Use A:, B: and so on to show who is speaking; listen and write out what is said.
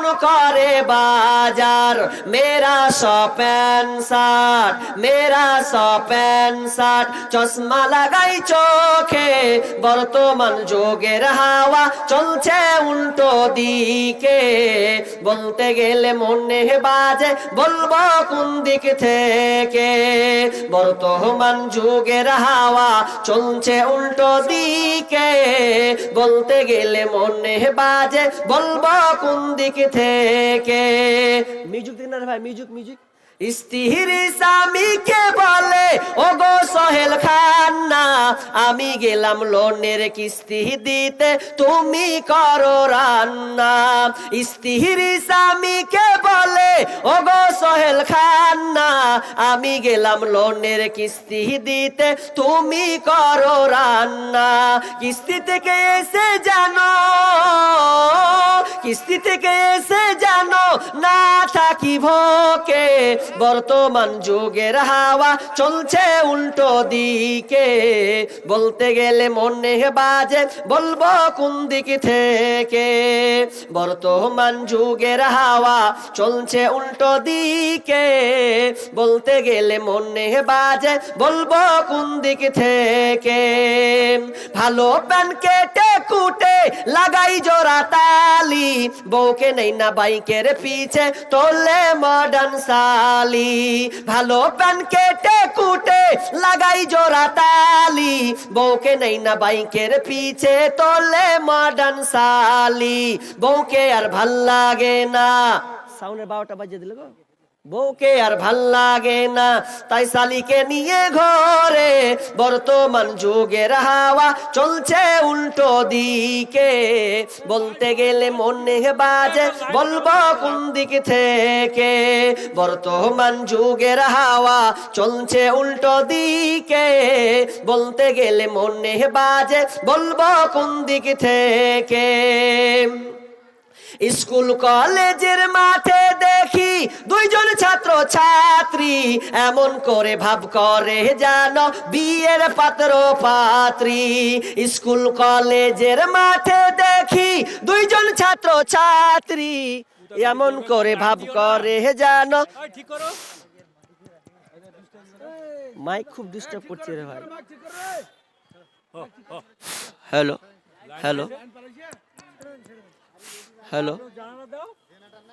A: কেমন করে বাজার। মেরা সপেন শার্ট মেরা সপেন শার্ট। চশমা লাগাই চোখে বর্তমান যুগের হাওয়া। চলছে উল্টো দিকে, বলতে গেলে মনে বাজে, বলব কোন দিক থেকে? বর্তমান যুগের হাওয়া চলছে উল্টো দিকে বলতে গেলে মনে বাজে। বলব কোন দিক থেকে? মিউজিক দিন না ভাই, মিউজিক মিউজিক। স্ত্রী স্বামীকে বলে ও গো সোহেল খান্না, আমি গেলাম লোনের কিস্তি দিতে, তুমি করো রান্না। স্ত্রী স্বামীকে বলে ও গো সোহেল খান্না, আমি গেলাম লোনের কিস্তি দিতে, তুমি করো রান্না। কিস্তি থেকে এসে জানো, কিস্তি থেকে এসে জানো না থাকি ভোকে বর্তমান যুগের হাওয়া চলছে উল্টো দিকে। বলতে গেলে মনে বাজে, বলব কোন দিক থেকে? বর্তমান যুগের হাওয়া চলছে উল্টো দিকে। বলতে গেলে মনে বাজে, বলব কোন দিক থেকে? ভালো প্যান কেটে কুটে লাগাই জোড়া তালি। বউকে নেই না বাইকের পিছে, তোলে মডার্ন সালি ভালো প্যান কেটে কুটে লাগাই জোড়া তালি। বউকে নেই না বাইকের পিছে, তোলে মডার্ন সালি বউকে আর ভালো লাগে না। সাউনের বারোটা বাজিয়ে দিল গো। বউকে আর ভালো লাগে না। তাই শালিকে নিয়ে ঘরে বর্তমান যুগের হাওয়া চলছে উল্টো দিকে। বলতে গেলে মনে বাজে, বলব কোন দিক থেকে? বর্তমান যুগের হাওয়া চলছে উল্টো দিকে। বলতে গেলে মনে বাজে, বলব কোন দিক থেকে? স্কুল কলেজের মাঠে দেখি দুইজন ছাত্র ছাত্রী এমন করে ভাব করে জানো বিয়ের পাত্র পাত্রী। স্কুল কলেজের মাঠে দেখি দুইজন ছাত্র ছাত্রী এমন করে ভাব করে জানো মাইক খুব ডিস্টার্ব করছে রে ভাই। Hello hello. হ্যালো